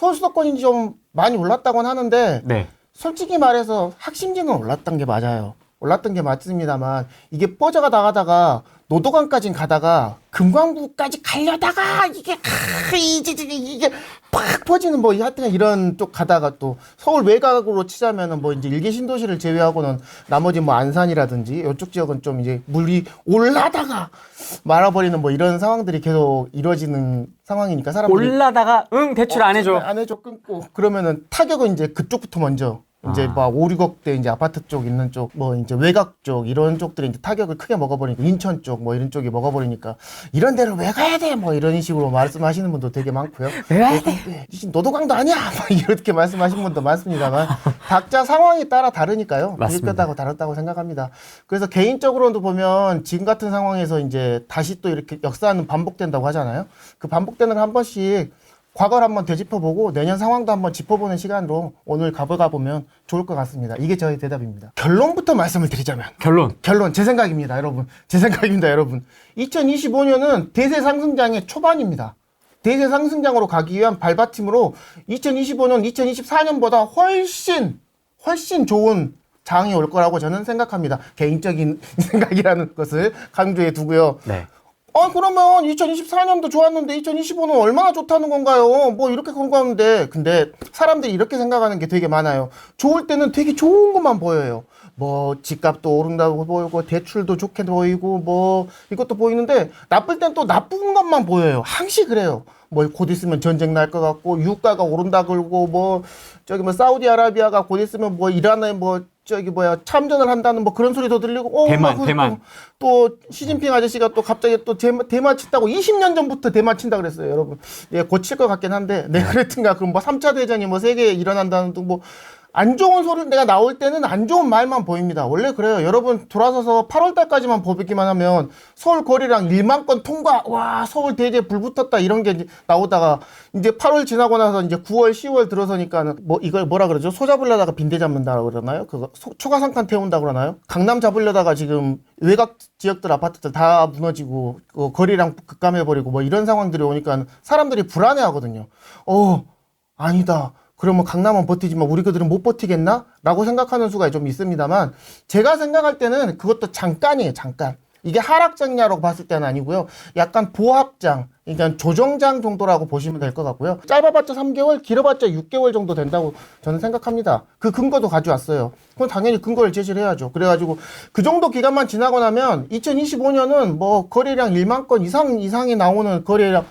서울 수도권이 좀 많이 올랐다고는 하는데 네. 솔직히 말해서 핵심지는 올랐던 게 맞아요. 올랐던 게 맞습니다만 이게 뻗어가 나가다가 노도강까지 가다가 금강구까지 가려다가 이게 아, 이제 이게 팍 퍼지는 뭐 하여튼 이런 쪽 가다가 또 서울 외곽으로 치자면은 뭐 이제 일개 신도시를 제외하고는 나머지 뭐 안산이라든지 이쪽 지역은 좀 이제 물이 올라다가 말아버리는 뭐 이런 상황들이 계속 이루어지는 상황이니까 사람들이 올라다가 응 대출 안 해줘. 안 해줘 끊고 그러면은 타격은 이제 그쪽부터 먼저 이제 아. 막 5, 6억대 이제 아파트 쪽 있는 쪽 뭐 이제 외곽 쪽 이런 쪽들이 이제 타격을 크게 먹어버리니까 인천 쪽 뭐 이런 쪽이 먹어버리니까 이런 데를 왜 가야 돼 뭐 이런 식으로 말씀하시는 분도 되게 많고요. 왜 가야 돼? 네, 이집 노도강도 아니야 뭐 이렇게 말씀하시는 분도 많습니다만 각자 상황에 따라 다르니까요. 맞습니다. 비슷하다고 다르다고 생각합니다. 그래서 개인적으로도 보면 지금 같은 상황에서 이제 다시 또 이렇게 역사는 반복된다고 하잖아요. 그 반복되는 걸 한 번씩 과거를 한번 되짚어보고 내년 상황도 한번 짚어보는 시간으로 오늘 가보가 보면 좋을 것 같습니다. 이게 저의 대답입니다. 결론부터 말씀을 드리자면 결론. 결론 제 생각입니다, 여러분. 제 생각입니다, 여러분. 2025년은 대세 상승장의 초반입니다. 대세 상승장으로 가기 위한 발받침으로 2025년, 2024년보다 훨씬 훨씬 좋은 장이 올 거라고 저는 생각합니다. 개인적인 생각이라는 것을 강조해 두고요. 네. 아 그러면 2024년도 좋았는데 2025는 얼마나 좋다는 건가요? 뭐 이렇게 공부하는데 근데 사람들이 이렇게 생각하는 게 되게 많아요. 좋을 때는 되게 좋은 것만 보여요. 뭐 집값도 오른다고 보이고 대출도 좋게 보이고 뭐 이것도 보이는데 나쁠 땐 또 나쁜 것만 보여요. 항시 그래요. 뭐 곧 있으면 전쟁 날 것 같고 유가가 오른다 그러고 뭐 저기 뭐 사우디아라비아가 곧 있으면 뭐 이란에 뭐 저기 뭐야 참전을 한다는 뭐 그런 소리도 들리고 어, 대만, 막 대만. 또 시진핑 아저씨가 또 갑자기 또 대만, 대만 친다고 20년 전부터 대만 친다 그랬어요, 여러분. 예, 고칠 것 같긴 한데, 네, 그랬든가. 그럼 뭐 3차 대전이 뭐 세계에 일어난다는 등 뭐, 안 좋은 소리 내가 나올 때는 안 좋은 말만 보입니다. 원래 그래요. 여러분 돌아서서 8월 달까지만 보기만 하면 서울 거리랑 1만 건 통과. 와, 서울 대제 불 붙었다 이런 게 나오다가 이제 8월 지나고 나서 이제 9월, 10월 들어서니까는 뭐 이걸 뭐라 그러죠? 소 잡으려다가 빈대 잡는다 그러나요? 그거 소- 초가상칸 태운다 그러나요? 강남 잡으려다가 지금 외곽 지역들 아파트들 다 무너지고 그 거리랑 급감해 버리고 뭐 이런 상황들이 오니까 사람들이 불안해 하거든요. 어, 아니다. 그러면 강남은 버티지만 우리 그들은 못 버티겠나? 라고 생각하는 수가 좀 있습니다만 제가 생각할 때는 그것도 잠깐이에요, 잠깐. 이게 하락장이냐라고 봤을 때는 아니고요. 약간 보합장, 그러니까 조정장 정도라고 보시면 될 것 같고요. 짧아봤자 3개월, 길어봤자 6개월 정도 된다고 저는 생각합니다. 그 근거도 가져왔어요. 그럼 당연히 근거를 제시를 해야죠. 그래가지고 그 정도 기간만 지나고 나면 2025년은 뭐 거래량 1만 건 이상 이상이 나오는 거래량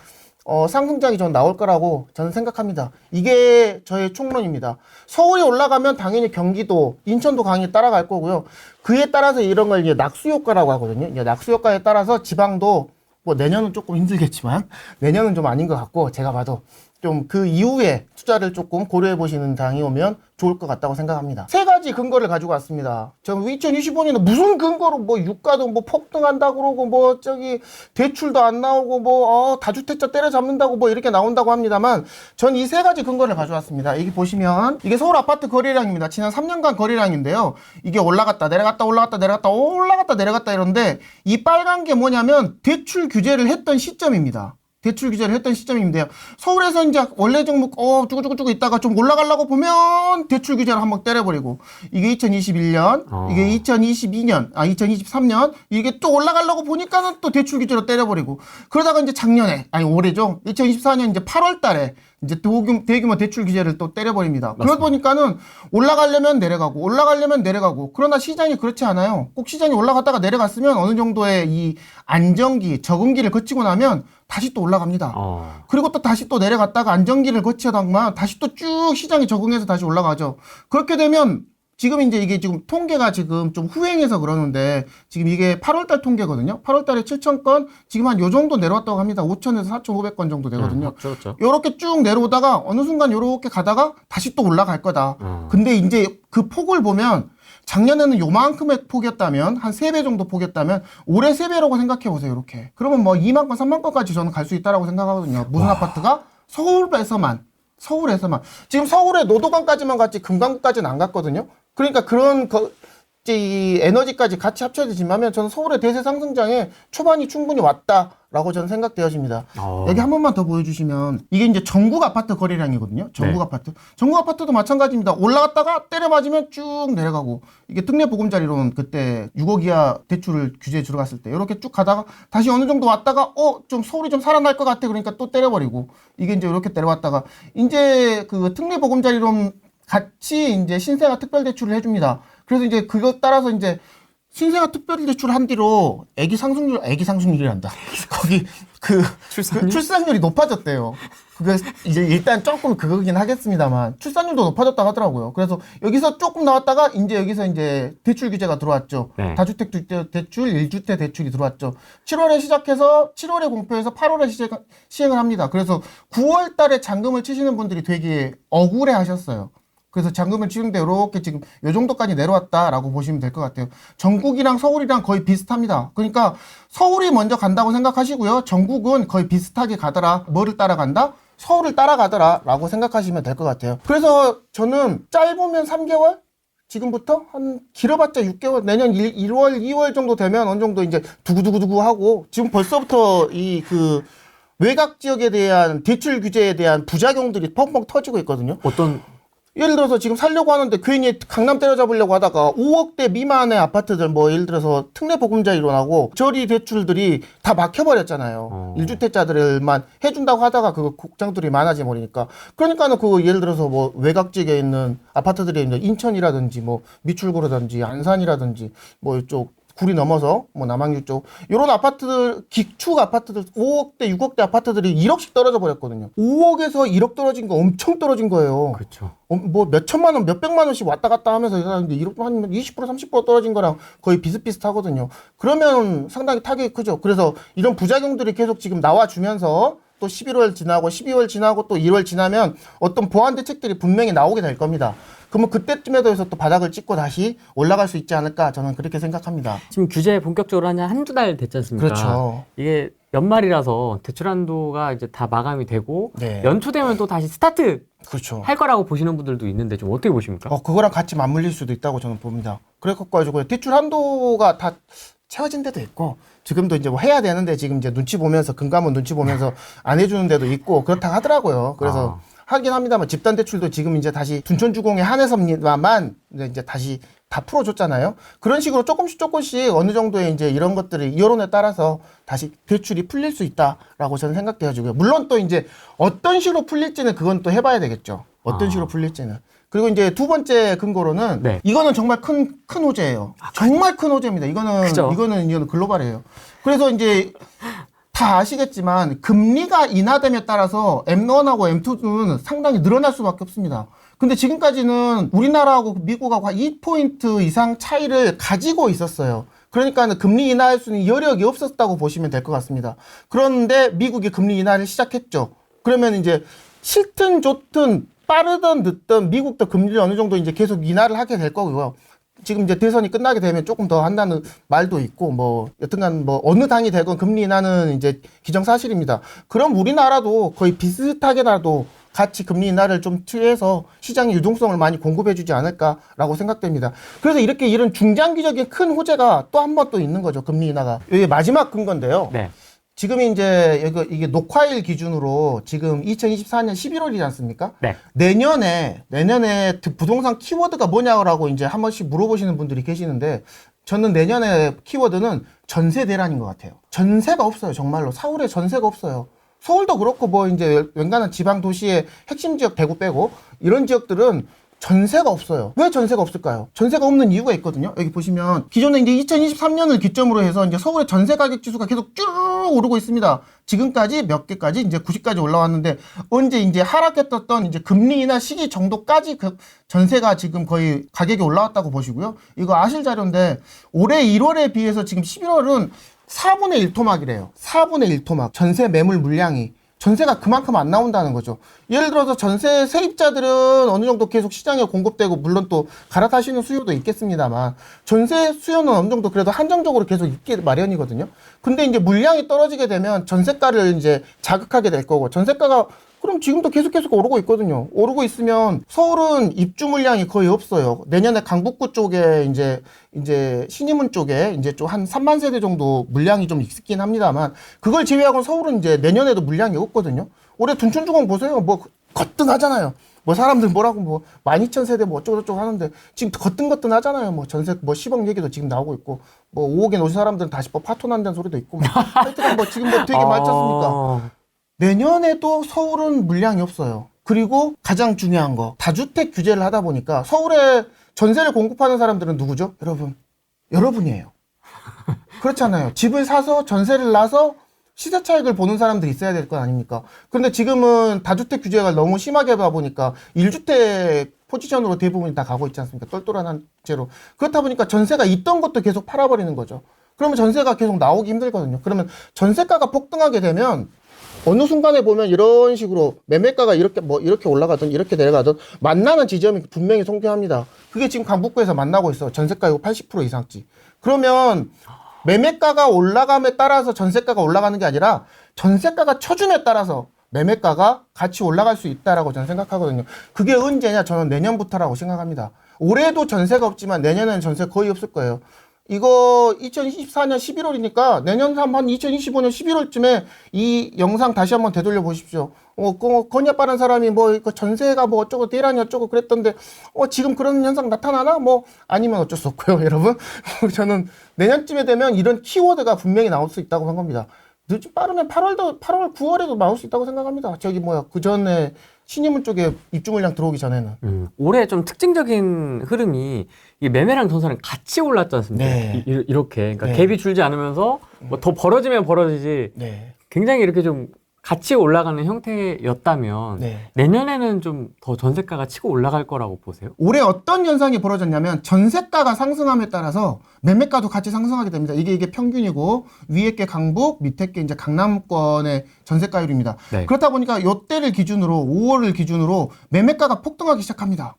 어, 상승장이 전 나올 거라고 저는 생각합니다. 이게 저의 총론입니다. 서울이 올라가면 당연히 경기도, 인천도 강이 따라갈 거고요. 그에 따라서 이런 걸 이제 낙수 효과라고 하거든요. 이제 낙수 효과에 따라서 지방도 뭐 내년은 조금 힘들겠지만 내년은 좀 아닌 것 같고 제가 봐도 좀 그 이후에 투자를 조금 고려해 보시는 장이 오면 좋을 것 같다고 생각합니다. 세가 지 근거를 가지고 왔습니다. 저 2025년에 무슨 근거로 뭐 유가도 뭐 폭등한다 그러고 뭐 저기 대출도 안 나오고 뭐 어, 다주택자 때려잡는다고 뭐 이렇게 나온다고 합니다만 전 이 세 가지 근거를 가져왔습니다. 여기 보시면 이게 서울 아파트 거래량입니다. 지난 3년간 거래량인데요. 이게 올라갔다 내려갔다 올라갔다 내려갔다 올라갔다 내려갔다 이런데 이 빨간 게 뭐냐면 대출 규제를 했던 시점입니다. 대출 규제를 했던 시점인데요. 서울에서 이제 원래 종목 어 쭈구쭈구쭈구 있다가 좀 올라가려고 보면 대출 규제를 한번 때려버리고 이게 2021년 어. 이게 2022년 아 2023년 이게 또 올라가려고 보니까는 또 대출 규제로 때려버리고 그러다가 이제 작년에 아니 올해죠 2024년 이제 8월달에 이제 대규모, 대규모 대출 규제를 또 때려버립니다. 그러다 보니까는 올라가려면 내려가고 올라가려면 내려가고 그러나 시장이 그렇지 않아요. 꼭 시장이 올라갔다가 내려갔으면 어느 정도의 이 안정기 적응기를 거치고 나면 다시 또 올라갑니다. 어. 그리고 또 다시 또 내려갔다가 안정기를 거치다가 다시 또 쭉 시장이 적응해서 다시 올라가죠. 그렇게 되면 지금 이제 이게 지금 통계가 지금 좀 후행해서 그러는데 지금 이게 8월달 통계거든요. 8월달에 7천 건 지금 한 요 정도 내려왔다고 합니다. 5천에서 4,500건 정도 되거든요. 그렇죠. 요렇게 쭉 내려오다가 어느 순간 요렇게 가다가 다시 또 올라갈 거다. 어. 근데 이제 그 폭을 보면 작년에는 요만큼의 폭이었다면 한 세 배 정도 폭이었다면 올해 세배라고 생각해 보세요. 이렇게. 그러면 뭐 2만 건, 3만 건까지 저는 갈 수 있다라고 생각하거든요. 무슨 아파트가 서울에서만 서울에서만 지금 서울의 노도강까지만 갔지 금강구까지는 안 갔거든요. 그러니까 그런 거 이제 이 에너지까지 같이 합쳐지면 저는 서울의 대세 상승장에 초반이 충분히 왔다라고 저는 생각되어집니다. 어. 여기 한 번만 더 보여주시면 이게 이제 전국 아파트 거래량이거든요. 전국 네. 아파트. 전국 아파트도 마찬가지입니다. 올라갔다가 때려 맞으면 쭉 내려가고 이게 특례 보금자리론 그때 6억 이하 대출을 규제에 들어갔을 때 이렇게 쭉 가다가 다시 어느 정도 왔다가 어 좀 서울이 좀 살아날 것 같아 그러니까 또 때려버리고 이게 이제 이렇게 때려왔다가 이제 그 특례 보금자리론 같이 이제 신생아 특별 대출을 해줍니다. 그래서 이제 그것 따라서 이제 신생아 특별 대출 한 뒤로 애기 상승률, 애기 상승률이란다. 거기 그 출산율? 그 출산율이 높아졌대요. 그게 이제 일단 조금 그거긴 하겠습니다만 출산율도 높아졌다 하더라고요. 그래서 여기서 조금 나왔다가 이제 여기서 이제 대출 규제가 들어왔죠. 네. 다주택 주- 대출, 1주택 대출이 들어왔죠. 7월에 시작해서 7월에 공표해서 8월에 시행, 시행을 합니다. 그래서 9월 달에 잔금을 치시는 분들이 되게 억울해 하셨어요. 그래서 잔금을 치는데 이렇게 지금 요 정도까지 내려왔다라고 보시면 될 것 같아요. 전국이랑 서울이랑 거의 비슷합니다. 그러니까 서울이 먼저 간다고 생각하시고요. 전국은 거의 비슷하게 가더라. 뭐를 따라간다? 서울을 따라가더라 라고 생각하시면 될 것 같아요. 그래서 저는 짧으면 3개월? 지금부터 한 길어봤자 6개월 내년 1, 1월 2월 정도 되면 어느 정도 이제 두구두구두구 하고 지금 벌써부터 이 그 외곽 지역에 대한 대출 규제에 대한 부작용들이 펑펑 터지고 있거든요. 어떤 예를 들어서 지금 살려고 하는데 괜히 강남 때려잡으려고 하다가 5억대 미만의 아파트들 뭐 예를 들어서 특례 보금자 일어나고 저리 대출들이 다 막혀버렸잖아요. 어. 일 1주택자들만 해준다고 하다가 그 국장들이 많아져 버리니까 그러니까는 그 예를 들어서 뭐 외곽 지역에 있는 아파트들이 이제 인천이라든지 뭐 미출구라든지 안산이라든지 뭐 이쪽 구리 넘어서 뭐 남항유 쪽 이런 아파트들 기축 아파트들 5억대 6억대 아파트들이 1억씩 떨어져 버렸거든요. 5억에서 1억 떨어진 거 엄청 떨어진 거예요. 그렇죠. 어, 뭐 몇 천만 원, 몇 백만 원씩 왔다 갔다 하면서 이사람들 이렇게 한 20%, 30% 떨어진 거랑 거의 비슷비슷하거든요. 그러면 상당히 타격이 크죠. 그래서 이런 부작용들이 계속 지금 나와 주면서 또 11월 지나고 12월 지나고 또 1월 지나면 어떤 보완 대책들이 분명히 나오게 될 겁니다. 그러면 그때쯤에도 해서 또 바닥을 찍고 다시 올라갈 수 있지 않을까 저는 그렇게 생각합니다. 지금 규제 본격적으로 한 한두 달 됐지 않습니까? 그렇죠. 이게 연말이라서 대출 한도가 이제 다 마감이 되고 네. 연초 되면 또 다시 스타트 그렇죠. 할 거라고 보시는 분들도 있는데 좀 어떻게 보십니까? 어, 그거랑 같이 맞물릴 수도 있다고 저는 봅니다. 그래가지고 대출 한도가 다 채워진 데도 있고 지금도 이제 뭐 해야 되는데 지금 이제 눈치 보면서 금감원 눈치 보면서 안 해주는 데도 있고 그렇다 하더라고요. 그래서 하긴 합니다만 집단 대출도 지금 이제 다시 둔촌주공에 한해서만 이제 다시 다 풀어줬잖아요. 그런 식으로 조금씩 조금씩 어느 정도의 이제 이런 것들이 여론에 따라서 다시 대출이 풀릴 수 있다라고 저는 생각돼가지고요. 물론 또 이제 어떤 식으로 풀릴지는 그건 또 해봐야 되겠죠. 어떤 아. 식으로 풀릴지는. 그리고 이제 두 번째 근거로는 네. 이거는 정말 큰 큰 호재예요. 정말 큰 호재입니다. 이거는 그죠. 이거는 이거는 글로벌이에요. 그래서 이제 다 아시겠지만 금리가 인하됨에 따라서 M1하고 M2는 상당히 늘어날 수밖에 없습니다. 근데 지금까지는 우리나라하고 미국하고 한 2포인트 이상 차이를 가지고 있었어요. 그러니까는 금리 인하할 수 있는 여력이 없었다고 보시면 될 것 같습니다. 그런데 미국이 금리 인하를 시작했죠. 그러면 이제 싫든 좋든 빠르든 늦든 미국도 금리를 어느 정도 이제 계속 인하를 하게 될 거고요. 지금 이제 대선이 끝나게 되면 조금 더 한다는 말도 있고 뭐 여튼간 뭐 어느 당이 되건 금리 인하는 이제 기정사실입니다. 그럼 우리나라도 거의 비슷하게라도 같이 금리 인하를 좀 취해서 시장의 유동성을 많이 공급해 주지 않을까라고 생각됩니다. 그래서 이렇게 이런 중장기적인 큰 호재가 또 한 번 또 있는 거죠. 금리 인하가. 이게 마지막 근건데요. 네. 지금 이제 이게 녹화일 기준으로 지금 2024년 11월이지 않습니까? 네. 내년에 내년에 그 부동산 키워드가 뭐냐고 이제 한 번씩 물어보시는 분들이 계시는데 저는 내년에 키워드는 전세 대란인 것 같아요. 전세가 없어요, 정말로. 서울에 전세가 없어요. 서울도 그렇고 뭐 이제 웬간한 지방 도시의 핵심 지역 대구 빼고 이런 지역들은 전세가 없어요. 왜 전세가 없을까요? 전세가 없는 이유가 있거든요. 여기 보시면 기존에 이제 2023년을 기점으로 해서 이제 서울의 전세 가격 지수가 계속 쭉 오르고 있습니다. 지금까지 몇 개까지 이제 90까지 올라왔는데 언제 이제 하락했던 이제 금리 인하 시기 정도까지 그 전세가 지금 거의 가격이 올라왔다고 보시고요. 이거 아실 자료인데 올해 1월에 비해서 지금 11월은 4분의 1 토막이래요. 4분의 1 토막. 전세 매물 물량이. 전세가 그만큼 안 나온다는 거죠. 예를 들어서 전세 세입자들은 어느 정도 계속 시장에 공급되고 물론 또 갈아타시는 수요도 있겠습니다만 전세 수요는 어느 정도 그래도 한정적으로 계속 있게 마련이거든요. 근데 이제 물량이 떨어지게 되면 전세가를 이제 자극하게 될 거고 전세가가 그럼 지금도 계속 계속 오르고 있거든요. 오르고 있으면 서울은 입주 물량이 거의 없어요. 내년에 강북구 쪽에 이제 이제 신의문 쪽에 이제 좀 한 3만 세대 정도 물량이 좀 있긴 합니다만 그걸 제외하고 서울은 이제 내년에도 물량이 없거든요. 올해 둔촌주공 보세요. 뭐 거뜬하잖아요. 뭐 사람들 뭐라고 뭐 12,000세대 뭐 어쩌고저쩌고 하는데 지금 거뜬거뜬 하잖아요. 뭐 전세 뭐 10억 얘기도 지금 나오고 있고 뭐 5억에 놓은 사람들은 다시 뭐 파토 난다는 소리도 있고 뭐 하여튼 뭐 지금 뭐 되게 많지 않습니까? 아, 내년에도 서울은 물량이 없어요. 그리고 가장 중요한 거 다주택 규제를 하다 보니까 서울에 전세를 공급하는 사람들은 누구죠? 여러분, 여러분이에요. 그렇잖아요. 집을 사서 전세를 나서 시세 차익을 보는 사람들이 있어야 될거 아닙니까? 그런데 지금은 다주택 규제가 너무 심하게 하다 보니까 1주택 포지션으로 대부분이 다 가고 있지 않습니까? 똘똘한 채로. 그렇다 보니까 전세가 있던 것도 계속 팔아버리는 거죠. 그러면 전세가 계속 나오기 힘들거든요. 그러면 전세가가 폭등하게 되면 어느 순간에 보면 이런 식으로 매매가가 이렇게 뭐 이렇게 올라가든 이렇게 내려가든 만나는 지점이 분명히 존재합니다. 그게 지금 강북구에서 만나고 있어. 전세가이고 80% 이상치. 그러면 매매가가 올라감에 따라서 전세가가 올라가는 게 아니라 전세가가 처짐에 따라서 매매가가 같이 올라갈 수 있다라고 저는 생각하거든요. 그게 언제냐? 저는 내년부터라고 생각합니다. 올해도 전세가 없지만 내년에는 전세 거의 없을 거예요. 이거 2024년 11월이니까 내년 한 2025년 11월쯤에 이 영상 다시 한번 되돌려 보십시오. 어, 그, 건야 빠른 사람이 뭐, 그 전세가 뭐 어쩌고 대란이 어쩌고 그랬던데, 어, 지금 그런 현상 나타나나? 뭐, 아니면 어쩔 수 없고요, 여러분. 저는 내년쯤에 되면 이런 키워드가 분명히 나올 수 있다고 한 겁니다. 늦, 빠르면 8월도, 8월, 9월에도 나올 수 있다고 생각합니다. 저기 뭐야, 그 전에 신의문 쪽에 입주 물량 들어오기 전에는. 음, 올해 좀 특징적인 흐름이 이 매매랑 전세는 같이 올랐지 않습니까? 네. 이, 렇게 그러니까 네. 갭이 줄지 않으면서 뭐 더 벌어지면 벌어지지 네. 굉장히 이렇게 좀 같이 올라가는 형태였다면 네. 내년에는 좀 더 전세가가 치고 올라갈 거라고 보세요? 올해 어떤 현상이 벌어졌냐면 전세가가 상승함에 따라서 매매가도 같이 상승하게 됩니다. 이게 이게 평균이고 위에 게 강북, 밑에 게 이제 강남권의 전세가율입니다. 네. 그렇다 보니까 요때를 기준으로 5월을 기준으로 매매가가 폭등하기 시작합니다.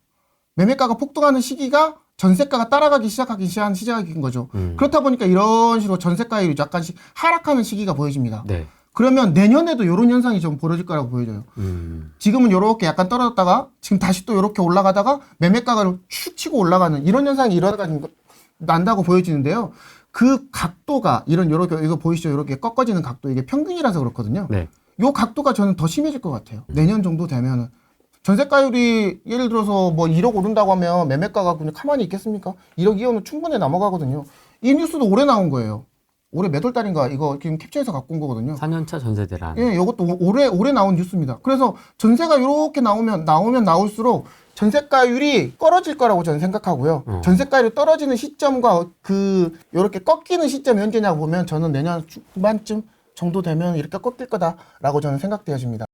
매매가가 폭등하는 시기가 전세가가 따라가기 시작하기 시작한 시작인 거죠. 음. 그렇다 보니까 이런 식으로 전세가율이 약간씩 하락하는 시기가 보여집니다. 네. 그러면 내년에도 이런 현상이 좀 벌어질 거라고 보여져요. 음. 지금은 요렇게 약간 떨어졌다가 지금 다시 또 요렇게 올라가다가 매매가가 축 치고 올라가는 이런 현상이 일어나는 거- 난다고 보여지는데요. 그 각도가 이런 요렇게 이거 보이시죠? 요렇게 꺾어지는 각도 이게 평균이라서 그렇거든요. 네. 요 각도가 저는 더 심해질 것 같아요. 내년 정도 되면은 전세가율이 예를 들어서 뭐 1억 오른다고 하면 매매가가 그냥 가만히 있겠습니까? 1억 이하면 충분히 넘어가거든요. 이 뉴스도 올해 나온 거예요. 올해 몇 월 달인가 이거 지금 캡처해서 갖고 온 거거든요. 4년차 전세 대란. 예, 이것도 오- 올해 올해 나온 뉴스입니다. 그래서 전세가 이렇게 나오면 나오면 나올수록 전세가율이 떨어질 거라고 저는 생각하고요. 어. 전세가율이 떨어지는 시점과 그 이렇게 꺾이는 시점이 언제냐고 보면 저는 내년 후반쯤 정도 되면 이렇게 꺾일 거다라고 저는 생각되어집니다.